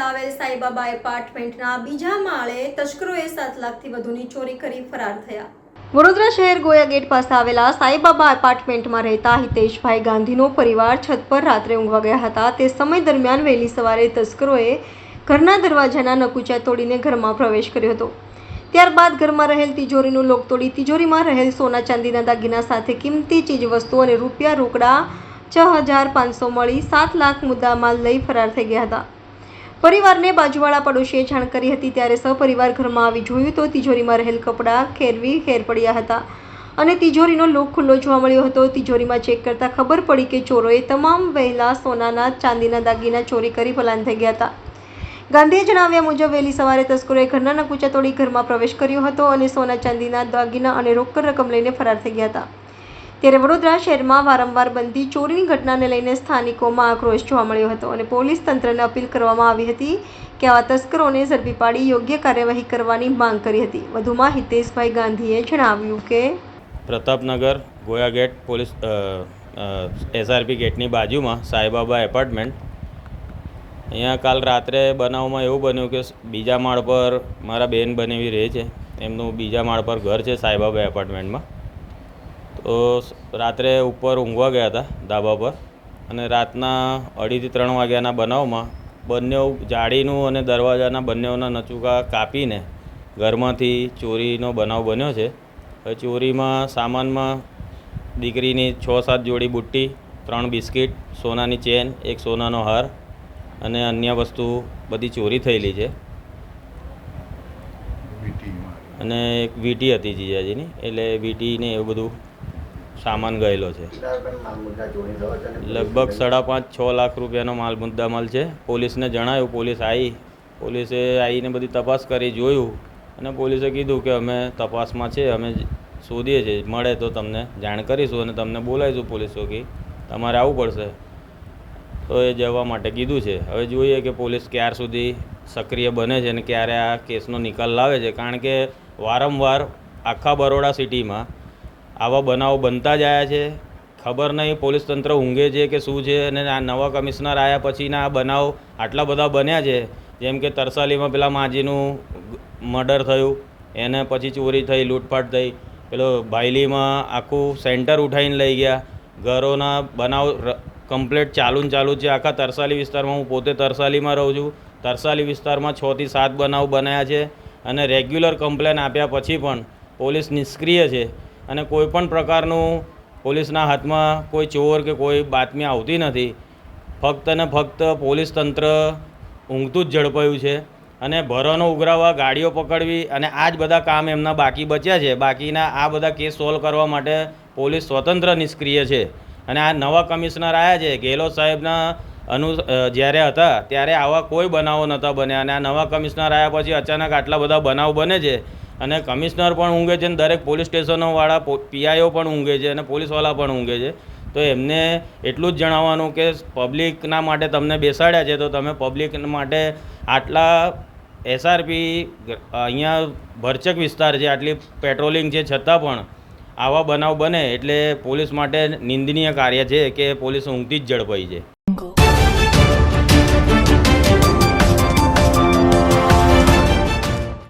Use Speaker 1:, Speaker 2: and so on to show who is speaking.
Speaker 1: સાઈબાબા એપાર્ટમેન્ટના બીજા માળે તસ્કરોએ સાત લાખથી વધુની ચોરી કરી ફરાર થયા. વડોદરા શહેર ગોયા ગેટ પાસે આવેલા સાઈબાબા એપાર્ટમેન્ટમાં રહેતા હિતેશભાઈ ગાંધીનો પરિવાર છત પર રાત્રે ઊંઘવા ગયા હતા. તે સમય દરમિયાન વહેલી સવારે તસ્કરોએ ઘરના દરવાજાના નકુચા તોડીને ઘરમાં પ્રવેશ કર્યો હતો. ત્યારબાદ ઘરમાં રહેલ તિજોરીનું લોક તોડી તિજોરીમાં રહેલ સોના ચાંદીના દાગીના સાથે કિંમતી ચીજવસ્તુઓ અને રૂપિયા રોકડા છ હજાર પાંચસો મળી સાત લાખ મુદ્દામાલ લઈ ફરાર થઈ ગયા હતા. પરિવારને બાજુવાળા પડોશીએ જાણ કરી હતી ત્યારે સપરિવાર ઘરમાં આવી જોયું તો તિજોરીમાં રહેલ કપડાં ખેરવી ખેર પડ્યા હતા અને તિજોરીનો લોક ખુલ્લો જોવા મળ્યો હતો. તિજોરીમાં ચેક કરતાં ખબર પડી કે ચોરોએ તમામ વહેલા સોનાના ચાંદીના દાગીના ચોરી કરી પલાન થઈ ગયા હતા. ગાંધીએ જણાવ્યા મુજબ, વહેલી સવારે તસ્કરોએ ઘરના નકુચા તોડી ઘરમાં પ્રવેશ કર્યો હતો અને સોના ચાંદીના દાગીના અને રોકડ રકમ લઈને ફરાર થઈ ગયા હતા. ત્યારે વડોદરા શહેરમાં વારંવાર બનતી ચોરીની ઘટનાને લઈને સ્થાનિકોમાં આક્રોશ જોવા મળ્યો હતો અને પોલીસ તંત્રને અપીલ કરવામાં આવી હતી કે આવા તસ્કરોને ઝડપી પાડી યોગ્ય કાર્યવાહી કરવાની માંગ કરી હતી. વધુમાં હિતેશભાઈ ગાંધીએ જણાવ્યું કે
Speaker 2: Pratapnagar, Goya gate police SRP ગેટની બાજુમાં સાઈબાબા એપાર્ટમેન્ટ. અહીંયા કાલ રાત્રે બનાવમાં એવું બન્યું કે બીજા માળ પર મારા બેન બનેવી રહે છે. એમનું બીજા માળ પર ઘર છે સાઈબાબા એપાર્ટમેન્ટમાં. તો રાત્રે ઉપર ઊંઘવા ગયા હતા ધાબા પર અને રાતના અઢીથી ત્રણ વાગ્યાના બનાવમાં બંને જાળીનું અને દરવાજાના બંનેઓના નચુકા કાપીને ઘરમાંથી ચોરીનો બનાવ બન્યો છે. હવે ચોરીમાં સામાનમાં દીકરીની છ સાત જોડી બુટ્ટી ત્રણ બિસ્કિટ સોનાની ચેન એક સોનાનો હાર અને અન્ય વસ્તુ બધી ચોરી થયેલી છે. અને એક વીટી હતી જીજાજીની એટલે વીટીને એવું બધું સામાન ગયેલો છે. લગભગ સાડા પાંચ, છ લાખ રૂપિયાનો માલ, મુદ્દામાલ છે. પોલીસને જણાવ્યું પોલીસ આવી પોલીસે આવીને બધી તપાસ કરી, જોયું. અને પોલીસે કીધું કે અમે તપાસમાં છે, અમે શોધીએ છીએ. મળે તો તમને જાણ કરીશું અને તમને બોલાવીશું પોલીસ ચોકી. તમારે આવવું પડશે. તો એ જવા માટે કીધું છે. હવે જોઈએ કે પોલીસ ક્યાર સુધી સક્રિય બને છે અને ક્યારે આ કેસનો નિકાલ લાવે છે. કારણ કે વારંવાર આખા બરોડા સિટીમાં આવા બનાવો બનતા જ આવ્યા છે. ખબર નહીં પોલીસ તંત્ર ઊંઘે છે કે શું છે અને આ નવા કમિશનર આવ્યા પછીના આ બનાવ આટલા બધા બન્યા છે. જેમ કે તરસાલીમાં પેલા માજીનું મર્ડર થયું, એને પછી ચોરી થઈ, લૂંટફાટ થઈ, પેલો બાયલીમાં આખું સેન્ટર ઉઠાવીને લઈ ગયા. ઘરોના બનાવ કમ્પ્લેટ ચાલુ ને ચાલુ છે. આખા તરસાલી વિસ્તારમાં હું પોતે તરસાલીમાં રહું છું. તરસાલી વિસ્તારમાં છથી સાત બનાવ બનાવ્યા છે અને રેગ્યુલર કમ્પ્લેન આપ્યા પછી પણ પોલીસ નિષ્ક્રિય છે. અને કોઈ પણ પ્રકારનું પોલીસના હાથમાં કોઈ ચોર કે કોઈ બાતમી આવતી નથી. ફક્ત ને ફક્ત પોલીસ તંત્ર ઊંઘતું જ ઝડપાયું છે અને ભરોનો ઉઘરાવવા ગાડીઓ પકડવી અને આ જ બધા કામ એમના બાકી બચ્યા છે. બાકીના આ બધા કેસ સોલ્વ કરવા માટે પોલીસ સ્વતંત્ર નિષ્ક્રિય છે. અને આ નવા કમિશનર આવ્યા છે. ગેહલોત સાહેબના અનુ જ્યારે હતા ત્યારે આવા કોઈ બનાવો નહોતા બન્યા અને આ નવા કમિશનર આવ્યા પછી અચાનક આટલા બધા બનાવ બને છે. અને કમિશનર પણ ઊંઘે છે અને દરેક પોલીસ સ્ટેશનોવાળા પીઆઈઓ પણ ઊંઘે છે અને પોલીસવાળા પણ ઊંઘે છે. તો એમને એટલું જ જણાવવાનું કે પબ્લિકના માટે તમને બેસાડ્યા છે, તો તમે પબ્લિક માટે આટલા એસઆરપી અહીંયા ભરચક વિસ્તાર છે, આટલી પેટ્રોલિંગ છે, છતાં પણ આવા બનાવ બને એટલે પોલીસ માટે નિંદનીય કાર્ય છે કે પોલીસ ઊંઘતી જ ઝડપાઈ છે